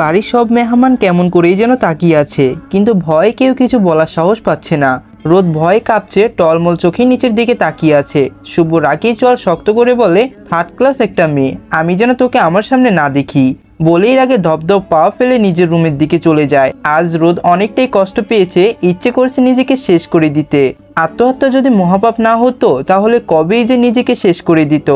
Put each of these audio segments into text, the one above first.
বাড়ির সব মেহমান কেমন করেই যেন তাকিয়ে আছে, কিন্তু ভয়ে কেউ কিছু বলার সাহস পাচ্ছে না। রোদ ভয়ে কাঁপছে, টলমল চোখে নিচের দিকে তাকিয়ে আছে। শুভ রাগি চল শক্ত করে বলে থার্ড ক্লাস একটা মেয়ে, আমি যেন তোকে আমার সামনে না দেখি। বলেই আগে ধপধপ পা ফেলে নিজের রুমের দিকে চলে যায়। আজ রোদ অনেকটাই কষ্ট পেয়েছে, ইচ্ছে করছে নিজেকে শেষ করে দিতে। আত্মহত্যা যদি মহাপাপ না হতো, তাহলে কবেই যে নিজেকে শেষ করে দিত?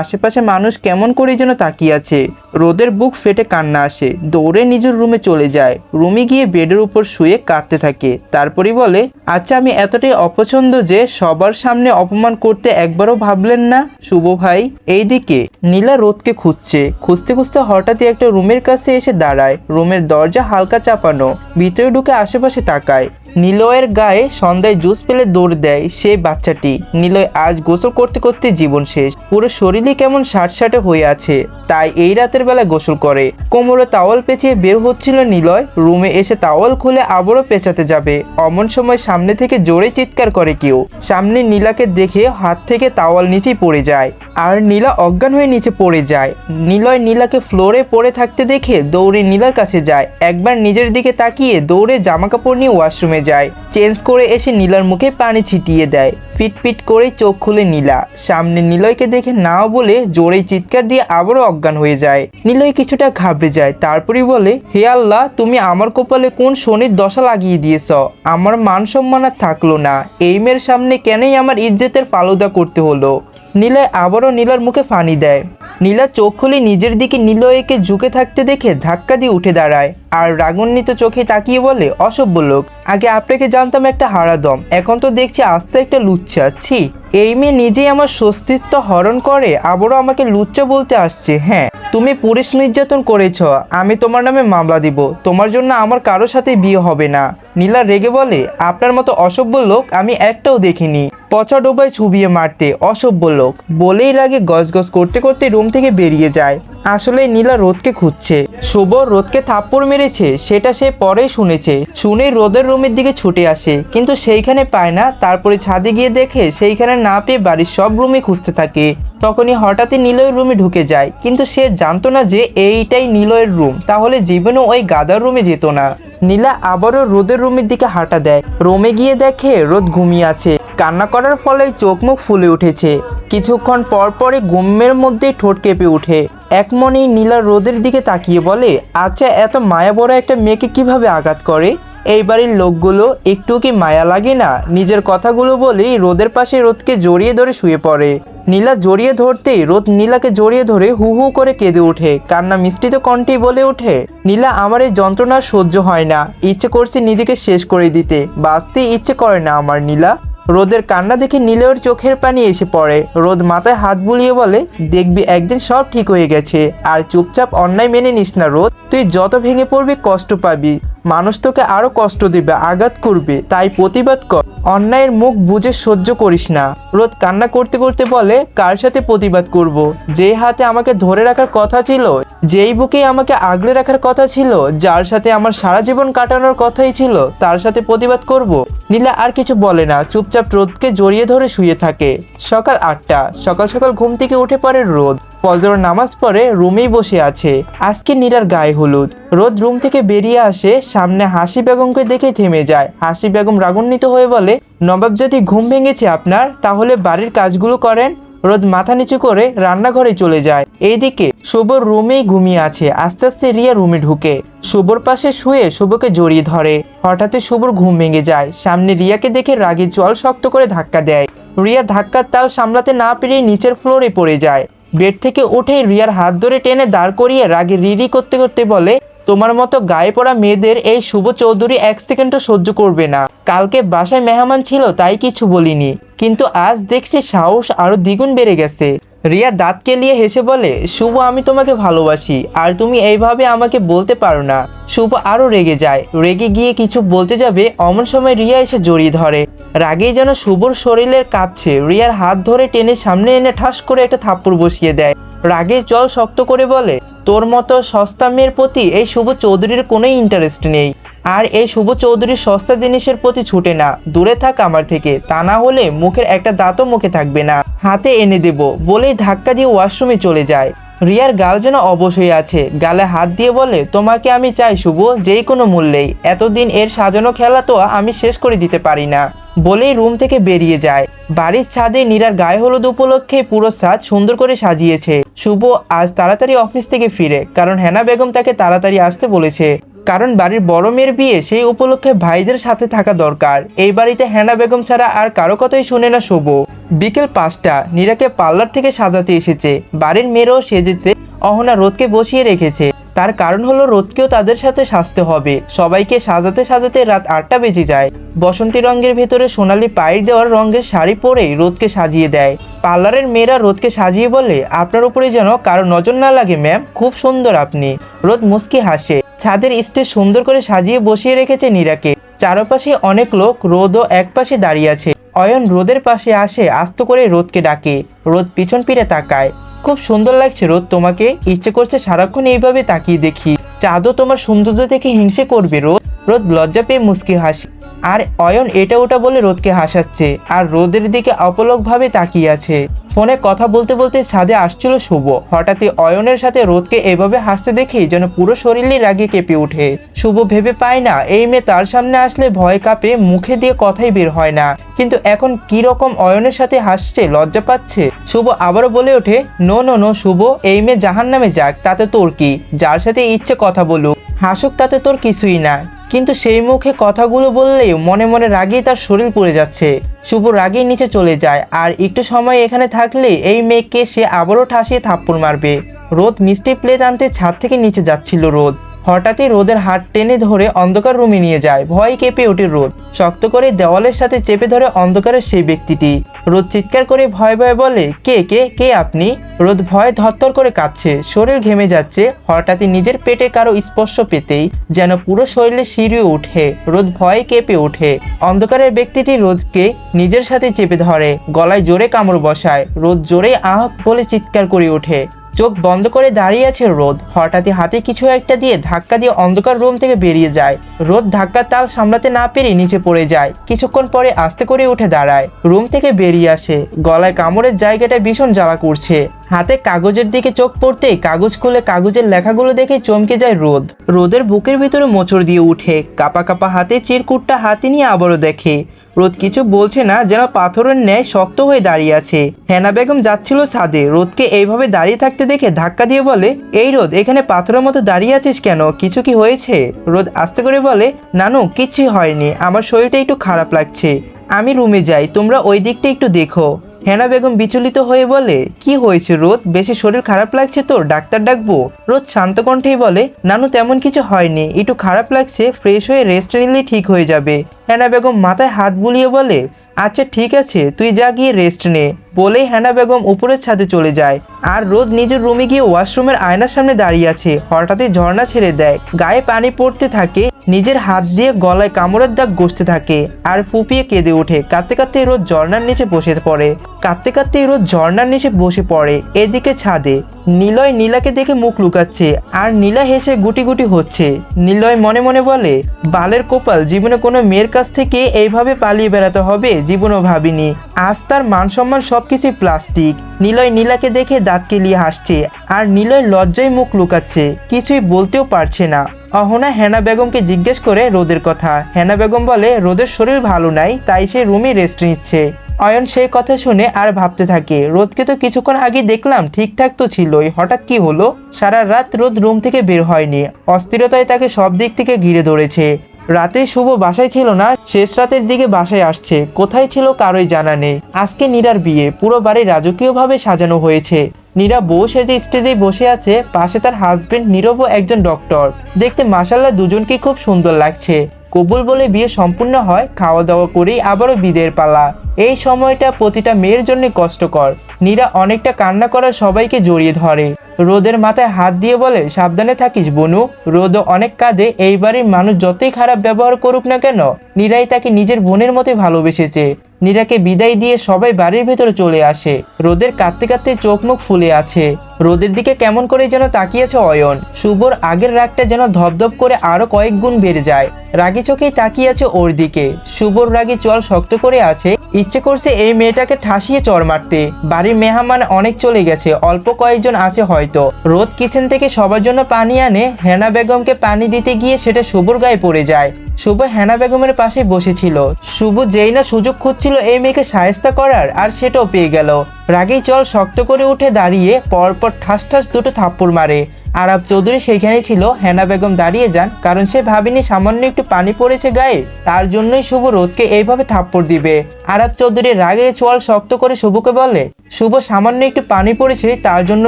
আশেপাশে মানুষ কেমন করে যেন তাকিয়ে আছে। রোদের বুক ফেটে কান্না আসে। দৌড়ে নিজের রুমে চলে যায়। রুমে গিয়ে বেডের উপর শুয়ে কাঁদতে থাকে। তারপরই বলে আচ্ছা আমি এতটাই অপছন্দ যে সবার সামনে অপমান করতে একবারও ভাবলেন না? শুভ ভাই, এইদিকে। নীলা রোদকে খুঁজছে। খুঁজতে খুঁজতে হঠাৎই একটা রুমের কাছে এসে দাঁড়ায়। রুমের দরজা হালকা চাপানো। ভিতরে ঢুকে আশেপাশে তাকায়। নিলয়ের গায়ে সন্ধ্যায় জুস পেলে দৌড় দেয় সেই বাচ্চাটি। নিলয় আজ গোসল করতে করতে জীবন শেষ। পুরো শরীরই কেমন ষাটষাটে হয়ে আছে, তাই এই রাতের বেলা গোসল করে। কোমরে তাওয়াল পেঁচিয়ে বের হচ্ছিল নিলয়, রুমে এসে তাওয়াল খুলে আবারও পেঁচাতে যাবে। অমন সময় সামনে থেকে জোরে চিৎকার করে কেউ। সামনে নীলাকে দেখে হাত থেকে তাওয়াল নিচেই পড়ে যায়। আর নীলা অজ্ঞান হয়ে নিচে পড়ে যায়। নিলয় নীলাকে ফ্লোরে পড়ে থাকতে দেখে দৌড়ে নীলার কাছে যায়। একবার নিজের দিকে তাকিয়ে দৌড়ে জামা কাপড় নিয়ে ওয়াশরুমে যায়। চেঞ্জ করে এসে নীলার মুখে পানি ছিটিয়ে দেয়। পিট পিট করে চোখ খুলে নীলা। সামনে নিলয়কে দেখে নাও বলে জোরে চিৎকার দিয়ে আবারও অজ্ঞান হয়ে যায়। নিলয় কিছুটা ঘাবড়ে যায় তারপরে বলে, হে আল্লাহ, তুমি আমার কপালে কোন শনির দশা লাগিয়ে দিয়েছ? আমার মান সম্মান আর থাকল না। এই মেয়ের সামনে কেনই আমার ইজ্জতের ফালুদা করতে হলো? নীলয় আবারও নীলার মুখে ফানি দেয়। নীলা চোখ খুলে নিজের দিকে নিলয়কে ঝুঁকে থাকতে দেখে ধাক্কা দিয়ে উঠে দাঁড়ায়। আর রাগান্বিত চোখে তাকিয়ে বলে, অসভ্য লোক। আগে আপনাকে জানতাম একটা হারাদম। এখন তো দেখছি আস্তে একটা লুচ্ছা। ছি, এই মেয়ে নিজেই আমার স্বস্তিত্ব হরণ করে, আবারও আমাকে লুচ্চা বলতে আসছে। হ্যাঁ। তুমি পুলিশ নির্যাতন করেছ, আমি তোমার নামে মামলা দিব। তোমার জন্য আমার কারোর সাথে বিয়ে হবে না। নীলা রেগে বলে, আপনার মতো অসভ্য লোক আমি একটাও দেখিনি। পচা ডোবায় ছুবিয়ে মারতে অসভ্য লোক। বলেই রাগে গজগজ করতে করতে রুম থেকে বেরিয়ে যায়। আসলে নীলা রোদকে খুঁজছে। শুভ রোদকে থাপ্পড় মেরেছে, সেটা সে পরেই শুনেছে। শুনে রোদের রুমের দিকে ছুটে আসে, কিন্তু সেইখানে পায় না। তারপরে ছাদে গিয়ে দেখে সেইখানে না পেয়ে বাড়ির সব রুমে খুঁজতে থাকে। তখনই হঠাৎই নিলয়ের রুমে ঢুকে যায়। কিন্তু সে জানতো না যে এইটাই নিলয়ের রুম। তাহলে জীবনেও ওই গাদার রুমে যেত না। নীলা আবারও রোদের রুমের দিকে হাঁটা দেয়। রোমে গিয়ে দেখে রোদ ঘুমিয়ে আছে। কান্না করার ফলে চোখ মুখ ফুলে উঠেছে। কিছুক্ষণ পর পরে ঘুমের মধ্যে ঠোঁট কেঁপে উঠে এক মনে নীলা রোদের দিকে তাকিয়ে বলে আচ্ছা এত মায়া বড় একটা মেয়েকে কীভাবে আঘাত করে? এই বাড়ির লোকগুলো একটু কি মায়া লাগে না? নিজের কথাগুলো বলেই রোদের পাশে রোদকে জড়িয়ে ধরে শুয়ে পড়ে। নীলা জড়িয়ে ধরতেই রোদ নীলাকে জড়িয়ে ধরে হু হু করে কেঁদে ওঠে। কান্না মিষ্টিত কণ্ঠেই বলে ওঠে, নীলা, আমার এই যন্ত্রণা সহ্য হয় না। ইচ্ছে করছে নিজেকে শেষ করে দিতে। বাঁচতে ইচ্ছে করে না আমার নীলা। রোদের কান্না দেখে নীলের চোখের পানি এসে পড়ে। রোদ মাথায় হাত বুলিয়ে বলে, দেখবি, একদিন সব ঠিক হয়ে গেছে। আর চুপচাপ অন্যায় মেনে নিস না রোদ। তুই যত ভেঙে পড়বি, কষ্ট পাবি। মানুষ তোকে আরও কষ্ট দিবে, আঘাত করবে, তাই প্রতিবাদ কর অন্যায়ের মুখ বুঝে সহ্য করিস না রোদ কান্না করতে করতে বলে, কার সাথে প্রতিবাদ করব। যে হাতে আমাকে ধরে রাখার কথা ছিল, যেই বুকে আমাকে আগলে রাখার কথা ছিল, যার সাথে আমার সারা জীবন কাটানোর কথাই ছিল, তার সাথে প্রতিবাদ করব। নীলা আর কিছু বলে না, চুপচাপ রোদকে জড়িয়ে ধরে শুয়ে থাকে সকাল আটটা, সকাল সকাল ঘুম থেকে উঠে পড়ে রোদ ফজর নামাজ পড়ে রুমেই বসে আছে। আজকে নীরার গায়ে হলুদ। রোদ রুম থেকে বেরিয়ে আসে, সামনে হাসি বেগমকে দেখে থেমে যায়। হাসি বেগম রাগান্বিত হয়ে বলে, নবাব যদি ঘুম ভেঙেছে আপনার, তাহলে বাড়ির কাজগুলো করেন। রোদ মাথা নিচু করে রান্নাঘরে চলে যায়। এইদিকে শুভর রুমেই ঘুমিয়ে আছে। আস্তে আস্তে রিয়া রুমে ঢুকে। শুভর পাশে শুয়ে শুভকে জড়িয়ে ধরে। হঠাৎই শুভর ঘুম ভেঙে যায়। সামনে রিয়াকে দেখে রাগে জল শক্ত করে ধাক্কা দেয়। রিয়া ধাক্কার তাল সামলাতে না পেরে নিচের ফ্লোরে পড়ে যায়। বেড থেকে উঠে রিয়ার হাত ধরে টেনে দাঁড় করিয়ে রাগে রিরি করতে করতে বলে, তোমার মতো গায়ে পড়া মেয়েদের এই শুভ চৌধুরী এক সেকেন্ডও সহ্য করবে না। কালকে বাসায় মেহমান ছিল, তাই কিছু বলিনি। কিন্তু আজ দেখছি সাহস আরও দ্বিগুণ বেড়ে গেছে। রিয়া দাঁতকে নিয়ে হেসে বলে, শুভ, আমি তোমাকে ভালোবাসি, আর তুমি এইভাবে আমাকে বলতে পারো না। শুভ আরও রেগে যায়। রেগে গিয়ে কিছু বলতে যাবে, অমন সময় রিয়া এসে জড়িয়ে ধরে। রাগেই যেন শুভর শরীরের কাঁপছে। রিয়ার হাত ধরে টেনে সামনে এনে ঠাস করে একটা থাপ্পড় বসিয়ে দেয়। রাগে জল শক্ত করে বলে, তোর মতো সস্তা মেয়ের প্রতি এই শুভ চৌধুরীর কোনো ইন্টারেস্ট নেই। আর এই শুভ চৌধুরীর সস্তা জিনিসের প্রতি ছুটে না। দূরে থাক আমার থেকে, তা না হলে মুখের একটা দাঁতও মুখে থাকবে না। হাতে এনে দেব, বলেই ধাক্কা দিয়ে ওয়াশরুমে চলে যায়। রিয়ার গাল যেন অবশ্যই আছে, গালে হাত দিয়ে বলে, তোমাকে আমি চাই শুভ, যেই কোনো মূল্যেই। এতদিন এর সাজানো খেলা তো আমি শেষ করে দিতে পারি না। বলেই রুম থেকে বেরিয়ে যায়। বাড়ির ছাদে নীরার গায়ে হলুদ উপলক্ষে পুরো ছাদ সুন্দর করে সাজিয়েছে। শুভ আজ তাড়াতাড়ি অফিস থেকে ফিরে, কারণ হেনা বেগম তাকে তাড়াতাড়ি আসতে বলেছে। কারণ বাড়ির বড় মেয়ের বিয়ে সেই উপলক্ষে ভাইদের সাথে থাকা দরকার। এই বাড়িতে হেনা বেগম ছাড়া আর কারও কথাই শুনে না শুভ। বিকেল পাঁচটা, নীরাকে পার্লার থেকে সাজাতে এসেছে। বাড়ির মেয়েরাও সেজেছে, অহনা রোদকে বসিয়ে রেখেছে। তার কারণ হলো রোদকেও তাদের সাথে সাজতে হবে। সবাইকে সাজাতে সাজাতে রাত আটটা বেজে যায়। বসন্তী রঙের ভেতরে সোনালি পায়ের দেওয়ার রঙের শাড়ি পরেই রোদকে সাজিয়ে দেয়। পার্লারের মেয়েরা রোদকে সাজিয়ে বলে, আপনার উপরে যেন কারও নজর না লাগে, ম্যাম। খুব সুন্দর আপনি। রোদ মুস্কি হাসে। ছাদের স্টেজ সুন্দর করে সাজিয়ে বসিয়ে রেখেছে নীরাকে। চারপাশে অনেক লোক রোদও এক পাশে দাঁড়িয়ে আছে। অয়ন রোদের পাশে আসে, আস্ত করে রোদকে ডাকে। রোদ পিছন ফিরে তাকায়। খুব সুন্দর লাগছে রোদ তোমাকে। ইচ্ছে করছে সারাক্ষণ এইভাবে তাকিয়ে দেখি। চাঁদও তোমার সৌন্দর্য দেখে হিংসে করবে রোদ। রোদ লজ্জা পেয়ে মুস্কি হাসি। আর অয়ন এটা ওটা বলে রোদকে হাসাচ্ছে। আর রোদের দিকে অপলকভাবে তাকিয়ে আছে। ফোনে কথা বলতে বলতে ছাদে আসছিল শুভ। হঠাৎই অয়নের সাথে রোদকে এভাবে হাসতে দেখে যেন পুরো শরীরই রাগে কেঁপে ওঠে। শুভ ভেবে পায় না, এই মেয়ে তার সামনে আসলে ভয় কাঁপে, মুখে দিয়ে কথাই বের হয় না। কিন্তু এখন কি রকম অয়নের সাথে হাসছে, লজ্জা পাচ্ছে? শুভ আবারও বলে ওঠে, নো নো নো, শুভ, এই মেয়ে জাহান নামে যাক, তাতে তোর কি? যার সাথে ইচ্ছে কথা বলুক, হাসুক তাতে তোর কিছুই না। কিন্তু সেই মুখে কথাগুলো বললেও মনে মনে রাগেই তার শরীর পড়ে যাচ্ছে। শুভ রাগেই নিচে চলে যায় আর একটু সময় এখানে থাকলে এই মেয়েকে সে আবারও ঠাসিয়ে থাপ্পড় মারবে। রোদ মিষ্টি প্লেট আনতে ছাদ থেকে নিচে যাচ্ছিল রোদ। হঠাৎই রোদের হাত টেনে ধরে অন্ধকার রুমে নিয়ে যায়। ভয় কেঁপে ওঠে রোদ। শক্ত করে দেওয়ালের সাথে চেপে ধরে অন্ধকারের সেই ব্যক্তিটি। রোদ চিৎকার করে ভয় ভয় বলে, কে কে কে আপনি? রোদ ভয় ধত্তর করে কাঁপছে। শরীর ঘেমে যাচ্ছে। হঠাৎই নিজের পেটে কারও স্পর্শ পেতেই যেন পুরো শরীরে শিরিয়ে উঠে রোদ ভয়ে কেঁপে ওঠে। অন্ধকারের ব্যক্তিটি রোদকে নিজের সাথে চেপে ধরে। গলায় জোরে কামড় বসায়। রোদ জোরে আহ বলে চিৎকার করে ওঠে। চোখ বন্ধ করে দাঁড়িয়ে আছে রোদ। হঠাৎই হাতে কিছু একটা দিয়ে ধাক্কা দিয়ে অন্ধকার রুম থেকে বেরিয়ে যায়। রোদ ধাক্কা তাল সামলাতে না পেরে নিচে পড়ে যায়। কিছুক্ষণ পরে আস্তে করে উঠে দাঁড়ায়। রুম থেকে বেরিয়ে আসে। গলায় কামড়ের জায়গাটা ভীষণ জ্বালা করছে। হাতে কাগজের দিকে চোখ পড়তেই কাগজ খুলে কাগজের লেখাগুলো দেখে চমকে যায় রোদ। রোদের বুকের ভিতরে মোচড় দিয়ে উঠে, কাপা কাপা হাতে চিরকুটটা হাতে নিয়ে আবারও দেখে। রোদ কিছু বলছে না, যেন পাথরের ন্যায় শক্ত হয়ে দাঁড়িয়ে আছে। হেনা বেগম যাচ্ছিল ছাদে। রোদকে এইভাবে দাঁড়িয়ে থাকতে দেখে ধাক্কা দিয়ে বলে, এই রোদ, এখানে পাথরের মতো দাঁড়িয়ে আছিস কেন? কিছু কি হয়েছে? রোদ আস্তে করে বলে, নানু, কিচ্ছুই হয়নি। আমার শরীরটা একটু খারাপ লাগছে। আমি রুমে যাই। তোমরা ওই দিকটা একটু দেখো। হেনা বেগম বিচলিত হয়ে বলে, কি হয়েছে রোদ? বেশি শরীর খারাপ লাগছে তো ডাক্তার ডাকবো? রোদ শান্ত কণ্ঠেই বলে, নানু, তেমন কিছু হয়নি। একটু খারাপ লাগছে, ফ্রেশ হয়ে রেস্ট নিলেই ঠিক হয়ে যাবে। হেনা বেগম মাথায় হাত বুলিয়ে বলে আচ্ছা ঠিক আছে, তুই যা গিয়ে রেস্ট নে। বলেই হেনা বেগম উপরের ছাদে চলে যায়। আর রোদ নিজের রুমে গিয়ে ওয়াশরুমের আয়নার সামনে দাঁড়িয়ে আছে। হঠাৎই ঝর্ণা ছেড়ে দেয়। গায়ে পানি পড়তে থাকে, নিজের হাত দিয়ে গলায় কামড়ের দাগ গসতে থাকে আর ফুপিয়ে কেঁদে ওঠে। কাঁদতে কাঁদতে রোদ ঝর্ণার নিচে বসে পড়ে। কাঁদতে কাঁদতে রোদ ঝর্ণার নিচে বসে পড়ে এদিকে ছাদে। নিলয় নীলাকে দেখে মুখ লুকাচ্ছে আর নীলা হেসে গুটি গুটি হচ্ছে। নিলয় মনে মনে বলে, বালের কোপাল, জীবনে কোনো মেয়ের কাছ থেকে এইভাবে পালিয়ে বেড়াতে হবে? জীবনও ভাবিনি। আজ তার মান সম্মান সবকিছুই প্লাস্টিক। নিলয় নীলাকে দেখে দাঁত কেলিয়ে হাসছে, আর নিলয় লজ্জায় মুখ লুকাচ্ছে, কিছুই বলতেও পারছে না। অহনা হেনা বেগমকে জিজ্ঞেস করে রোদের কথা। হেনা বেগম বলে, রোদের শরীর ভালো নাই, তাই সে রুমে রেস্ট নিচ্ছে। অয়ন সেই কথা শুনে আর ভাবতে থাকে, রোদকে তো কিছুক্ষণ আগে দেখলাম, ঠিকঠাক তো ছিলই, হঠাৎ কি হলো? সারা রাত রোদ রুম থেকে বের হয়নি, অস্থিরতায় তাকে সব দিক থেকে ঘিরে ধরেছে। রাতে শুভ বাসায় ছিল না, শেষ রাতের দিকে বাসায় আসছে। কোথায় ছিল কারোই জানা নেই। আজকে নীরার বিয়ে, পুরো বাড়ি রাজকীয়ভাবে সাজানো হয়েছে। নীরা বউ সেজে স্টেজে বসে আছে, পাশে তার হাজবেন্ড নীরব একজন ডক্টর দেখতে মাসাল্লাহ দুজনকে খুব সুন্দর লাগছে। কবুল বলে বিয়ে সম্পূর্ণ হয় খাওয়া দাওয়া করেই আবারও বিদের পালা। এই সময়টা প্রতিটা মেয়ের জন্য কষ্টকর। নীরা অনেকটা কান্না করার সবাইকে জড়িয়ে ধরে। রোদের মাথায় হাত দিয়ে বলে, সাবধানে থাকিস বনু রোদ অনেক কাঁদে এই বাড়ির মানুষ যতই খারাপ ব্যবহার করুক না কেন, নিরাই তাকে নিজের বোনের মতোই ভালোবেসেছে। নীরাকে বিদায় দিয়ে সবাই বাড়ির ভেতরে চলে আসে। রোদের কাঁদতে কাঁদতে চোখ মুখ ফুলে আছে। রোদের দিকে কেমন করে যেন তাকিয়েছে অয়ন। শুভর আগের রাগটা যেন ধপধপ করে আরও কয়েক গুণ বেড়ে যায়। রাগি চোখেই তাকিয়ে আছে ওর দিকে। শুভর রাগি চল শক্ত করে আছে। ইচ্ছে করছে এই মেয়েটাকে ঠাসিয়ে চর মারতে। বাড়ির মেহমান অনেক চলে গেছে, অল্প কয়েকজন আছে হয়তো। রোদ কিচেন থেকে সবার জন্য পানি আনে, হেনা বেগমকে পানি দিতে গিয়ে সেটা শুভর গায়ে পড়ে যায়। শুভ হেনা বেগমের পাশে বসেছিল। শুভ যেই না সুযোগ খুঁজছিল এই মেয়েকে সায়স্তা করার? আর সেটাও পেয়ে গেল। রাগেই চল শক্ত করে উঠে দাঁড়িয়ে পরপর ঠাস ঠাস দুটো থাপ্পড় মারে। আরব চৌধুরী সেখানে ছিল, হেনা বেগম দাঁড়িয়ে যান, কারণ সে ভাবিনি সামান্য একটু পানি পড়েছে গায়ে, তার জন্যই শুভ রোদকে এইভাবে থাপ্পড় দিবে। আরব চৌধুরী রাগে চোয়াল শক্ত করে শুভকে বলে শুভ সামান্য একটু পানি পড়েছে, তার জন্য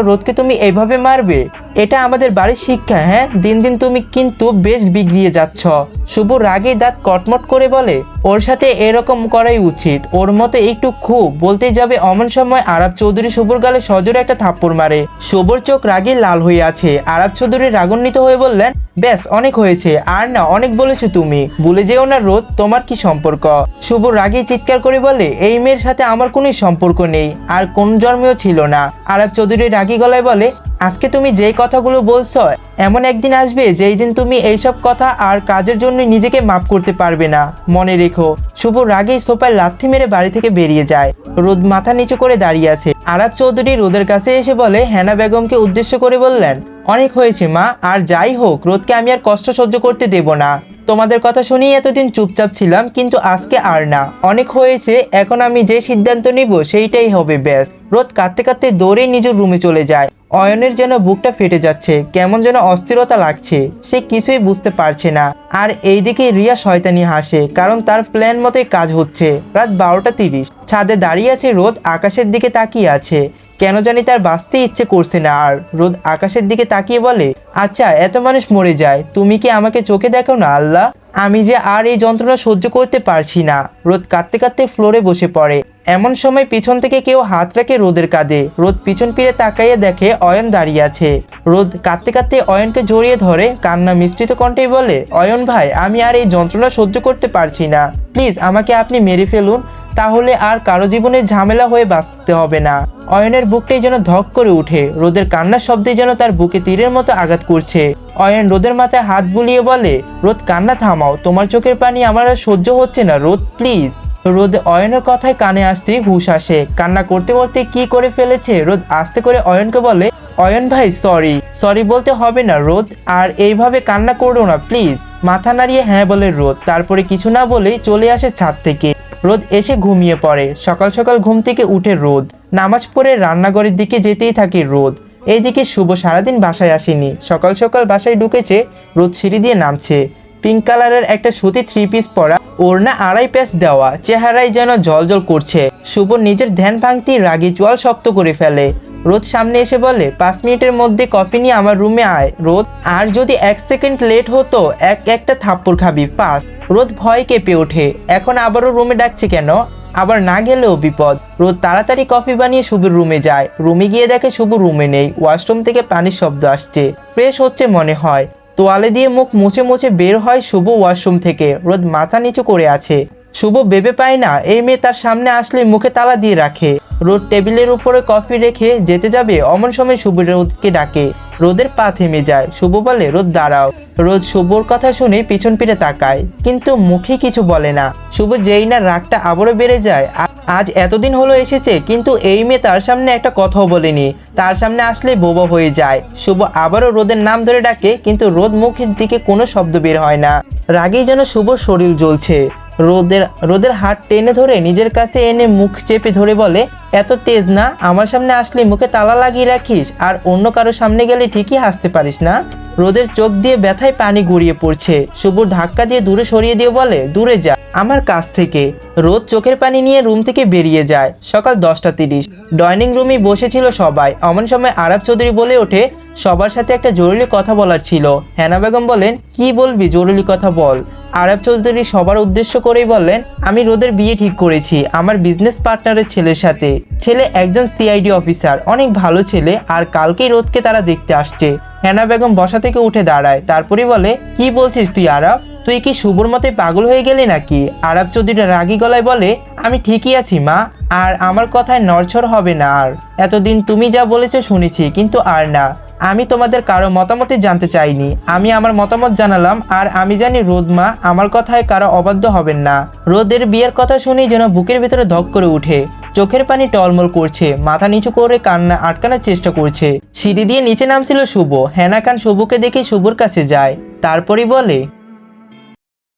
রোদকে তুমি এভাবে মারবে। এটা আমাদের বাড়ির শিক্ষা হ্যাঁ? দিন দিন তুমি কিন্তু বেশ বিগড়িয়ে যাচ্ছ। শুভ রাগে দাঁত কটমট করে বলে, ওর সাথে এরকম করাই উচিত। ওর মতো একটু খুব বলতে যাবে অমন সময় আরব চৌধুরী শুভর গালে সজোরে একটা থাপ্পড় মারে। শুভর চোখ রাগে লাল হয়ে আছে। আরব চৌধুরী রাগান্বিত হয়ে বললেন ব্যাস, অনেক হয়েছে। আর না, অনেক বলেছ তুমি। ভুলে যেও না রোদ, তোমার কি সম্পর্ক? শুভ রাগে চিৎকার করে বলে, এই মেয়ের সাথে আমার কোনো সম্পর্ক নেই, আর কোন জন্মেও ছিল না। আরব চৌধুরী রাগি গলায় বলে, আজকে তুমি যেই কথাগুলো বলছো, এমন একদিন আসবে যেই দিন তুমি এইসব কথা আর কাজের জন্য নিজেকে মাফ করতে পারবে না। মনে রেখো, শুভ রাগেই সোপায় লাথি মেরে বাড়ি থেকে বেরিয়ে যায়। রোদ মাথা নিচু করে দাঁড়িয়ে আছে। আরব চৌধুরী রোদের কাছে এসে বলে, হেনা বেগমকে উদ্দেশ্য করে বললেন অনেক হয়েছে, মা। আর যাই হোক, রোদকে আমি আর কষ্ট সহ্য করতে দেব না। তোমাদের কথা শুনেই এতদিন চুপচাপ ছিলাম, কিন্তু আজকে আর না। অনেক হয়েছে, এখন আমি যে সিদ্ধান্ত নিব সেইটাই হবে, ব্যাস। রোদ কাঁদতে কাঁদতে দৌড়ে নিজের রুমে চলে যায়। অয়নের যেন বুকটা ফেটে যাচ্ছে, কেমন যেন অস্থিরতা লাগছে, সে কিছুই বুঝতে পারছে না। আর এইদিকে রিয়া শয়তানি হাসে, কারণ তার প্ল্যান মতোই কাজ হচ্ছে। রাত বারোটা তিরিশ। ছাদে দাঁড়িয়ে আছে রোদ, আকাশের দিকে তাকিয়ে আছে। কেন জানি তার বাঁচতে ইচ্ছে করছে না, আর রোদ আকাশের দিকে তাকিয়ে বলে আচ্ছা এত মানুষ মরে যায়, তুমি কি আমাকে চোখে দেখো না, আল্লাহ? আমি যে আর এই যন্ত্রণা সহ্য করতে পারছি না। রোদ কাঁদতে কাঁদতে ফ্লোরে বসে পড়ে। এমন সময় পিছন থেকে কেউ হাত রাখে রোদের কাঁধে। রোদ পিছন ফিরে তাকাইয়ে দেখে অয়ন দাঁড়িয়ে আছে। রোদ কাঁদতে কাঁদতে অয়নকে জড়িয়ে ধরে, কান্না মিশ্রিত কণ্ঠেই বলে, অয়ন ভাই, আমি আর এই যন্ত্রণা সহ্য করতে পারছি না। প্লিজ, আমাকে আপনি মেরে ফেলুন। তাহলে আর কারও জীবনে ঝামেলা হয়ে বাঁচতে হবে না। অয়নের বুকটাই যেন ধক করে উঠে, রোদের কান্নার শব্দে যেন তার বুকে তীরের মতো আঘাত করছে। অয়ন রোদের মাথায় হাত বুলিয়ে বলে, রোদ, কান্না থামাও, তোমার চোখের পানি আমার আর সহ্য হচ্ছে না, রোদ, প্লিজ। রোদ অয়নের কথায় কানে আসতেই হুশ আসে, কান্না করতে করতে কি করে ফেলেছে? রোদ আস্তে করে অয়নকে বলে, অয়ন ভাই, সরি সরি বলতে হবে না, রোদ, আর এইভাবে কান্না করো না, প্লিজ। মাথা নাড়িয়ে হ্যাঁ বলে রোদ, তারপরে কিছু না বলেই চলে আসে ছাদ থেকে। রোদ এসে ঘুমিয়ে পড়ে। সকাল সকাল ঘুম থেকে উঠে রোদ। নামাজ পড়ে রান্নাঘরের দিকে যেতেই থাকে রোদ। এইদিকে শুভ সারাদিন বাসায় আসেনি। সকাল সকাল বাসায় ঢুকেছে, রোদ সিঁড়ি দিয়ে নামছে। পিঙ্ক কালারের একটা সুতি থ্রি পিস পরা ওড়না আড়াই প্যাচ দেওয়া। চেহারায় যেন জল করছে। শুভ নিজের ধ্যান ভাঙতি রাগি চোয়াল শক্ত করে ফেলে। রোদ সামনে এসে বলে, পাঁচ মিনিটের মধ্যে কফি নিয়ে আমার রুমে আয়, রোদ। আর যদি এক সেকেন্ড লেট হতো, এক একটা থাপ্পড় খাবি, পাস। রোদ ভয় কেঁপে ওঠে। এখন আবারও রুমে ডাকছে কেন? আবার না গেলেও বিপদ। রোদ তাড়াতাড়ি কফি বানিয়ে শুভর রুমে যায়। রুমে গিয়ে দেখে শুভ রুমে নেই। ওয়াশরুম থেকে পানির শব্দ আসছে। ফ্রেশ হচ্ছে মনে হয়। তোয়ালে দিয়ে মুখ মুছে মুছে বের হয় শুভ ওয়াশরুম থেকে। রোদ মাথা নিচু করে আছে। শুভ ভেবে পায় না, এই মেয়ে তার সামনে আসলে মুখে তালা দিয়ে রাখে। রোদ টেবিলের উপরে কফি রেখে যেতে যাবে, অমন সময় শুভ রোদকে ডাকে। রোদের পা থেমে যায়। শুভ বলে, রোদ, দাঁড়াও। রোদ শুভর কথা শুনে পিছন ফিরে তাকায়, কিন্তু মুখে কিছু বলে না। শুভ যেই না রাগটা আবারও বেড়ে যায়। আজ এতদিন হলো এসেছে, কিন্তু এই মেয়ে তার সামনে একটা কথাও বলেনি। তার সামনে আসলে বোবা হয়ে যায়। শুভ আবারও রোদের নাম ধরে ডাকে, কিন্তু রোদ মুখের দিকে কোনো শব্দ বের হয় না। রাগেই যেন শুভ শরীর জ্বলছে। রোদের রোদের হাত টেনে ধরে নিজের কাছে এনে মুখ চেপে ধরে বলে, এত তেজ না, আমার সামনে আসলে, মুখে তালা লাগিয়ে রাখিস, আর অন্য কারও সামনে গেলে ঠিকই হাসতে পারিস না? রোদের চোখ দিয়ে ব্যথায় পানি গড়িয়ে পড়ছে। শুভর ধাক্কা দিয়ে দূরে সরিয়ে দিয়ে বলে, দূরে যা, আমার কাছ থেকে। রোদ চোখের পানি নিয়ে রুম থেকে বেরিয়ে যায়। সকাল দশটা তিরিশ। ডাইনিং রুমে বসেছিল সবাই। অমন সময় আরব চৌধুরী বলে ওঠে সবার সাথে একটা জরুরি কথা বলার ছিল। হেনা বেগম বলেন, কি বলবি? জরুরি কথা বল। আরব চৌধুরী সবার উদ্দেশ্য করেই বললেন, আমি রোদের বিয়ে ঠিক করেছি, আমার বিজনেস পার্টনারের ছেলের সাথে। ছেলে একজন সিআইডি অফিসার অনেক ভালো ছেলে, আর কালকেই রোদকে তারা দেখতে আসছে। হেনা বেগম বসা থেকে উঠে দাঁড়ায়, তারপরে বলে, কি বলছিস তুই আরব? তুই কি শুভর মতে পাগল হয়ে গেলি নাকি? আরব চৌধুরী রাগী গলায় বলে, আমি ঠিকই আছি, মা, আর আমার কথায় নড়ছড় হবে না আর। এতদিন তুমি যা বলেছ শুনেছি, কিন্তু আর না। আমি তোমাদের কারও মতামতই জানতে চাইনি। আমি আমার মতামত জানালাম, আর আমি জানি রোদমা আমার কথায় কারও অবাধ্য হবেন না। রোদের বিয়ের কথা শুনেই যেন বুকের ভিতরে ধক করে উঠে। চোখের পানি টলমল করছে, মাথা নিচু করে কান্না আটকানোর চেষ্টা করছে। সিঁড়ি দিয়ে নিচে নামছিল শুভ। হেনা খান শুভকে দেখে শুভর কাছে যায়। তারপরই বলে